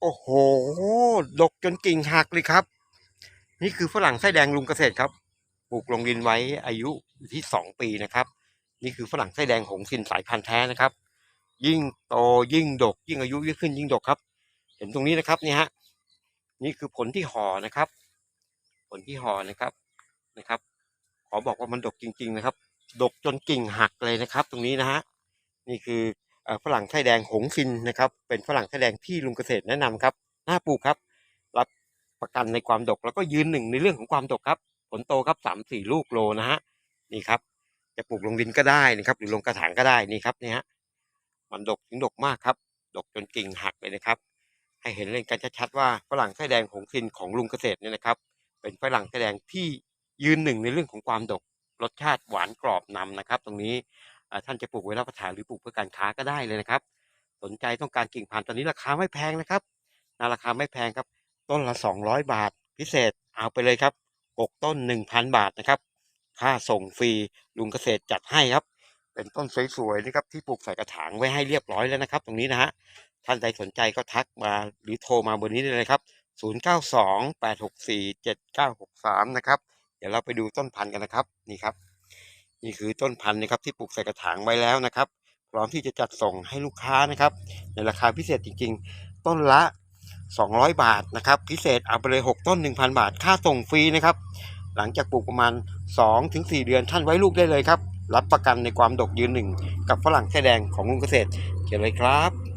โอ้โห ดกจนกิ่งหักเลยครับ นี่คือฝรั่งไส้แดงลุงเกษตรครับ ปลูกลงดินไว้อายุอยู่ที่สองปีนะครับ นี่คือฝรั่งไส้แดงหงสินสายพันธุ์แท้นะครับ ยิ่งโตยิ่งดก ยิ่งอายุยิ่งขึ้นยิ่งดกครับ เห็นตรงนี้นะครับนี่ฮะ นี่คือผลที่ห่อนะครับ ผลที่ห่อนะครับ นะครับ ขอบอกว่ามันดกจริง ๆ นะครับ ดกจนกิ่งหักเลยนะครับ ตรงนี้นะฮะ นี่คือเอ่อ ฝรั่งไส้แดงหงซินนะครับ เป็นฝรั่งไส้แดงที่ลุงเกษตรแนะนำครับน่าปลูกครับ รับประกันในความดกแล้วก็ยืนหนึ่งในเรื่องของความดกครับผลโตครับสามสี่ลูกโลนะฮะนี่ครับ จะปลูกลงดินก็ได้นะครับ หรือลงกระถางก็ได้นี่ครับนี่ฮะมันดกถึงดกมากครับ ดกจนกิ่งหักเลยนะครับ ให้เห็นเลยกันชัดๆว่าฝรั่งไส้แดงหงซินของลุงเกษตรเนี่ยนะครับ เป็นฝรั่งไส้แดงที่ยืนหนึ่งในเรื่องของความดกรสชาติหวานกรอบนำนะครับ ตรงนี้ ท่านจะปลูกไว้รับประทานหรือปลูกเพื่อการค้าก็ได้เลยนะครับ สนใจต้องการกิ่งพันธุ์ตอนนี้ราคาไม่แพงนะครับนาราคาไม่แพงครับ ต้นละสองร้อยบาท พิเศษเอาไปเลยครับหกต้นหนึ่งพันบาทนะครับ ค่าส่งฟรีลุงเกษตรจัดให้ครับ เป็นต้นสวยๆนะครับที่ปลูกใส่กระถางไว้ให้เรียบร้อยแล้วนะครับ ตรงนี้นะฮะท่านใดสนใจก็ทักมาหรือโทรมาเบอร์นี้ได้เลยครับ 0928647963 นะครับ เดี๋ยวเราไปดูต้นพันธุ์กันนะครับนี่ครับ นี่คือต้นพันธุ์นะครับที่ปลูกใส่กระถางไว้แล้วนะครับ พร้อมที่จะจัดส่งให้ลูกค้านะครับ ในราคาพิเศษจริง ๆ ต้นละ 200 บาทนะครับ พิเศษเอาไปเลย6ต้น 1,000 บาท ค่าส่งฟรีนะครับ หลังจากปลูกประมาณ 2-4 เดือนท่านไว้ลูกได้เลยครับ รับประกันในความดกยืนหนึ่งกับฝรั่งแค่แดงของลุงเกษตรเชิญเลยครับ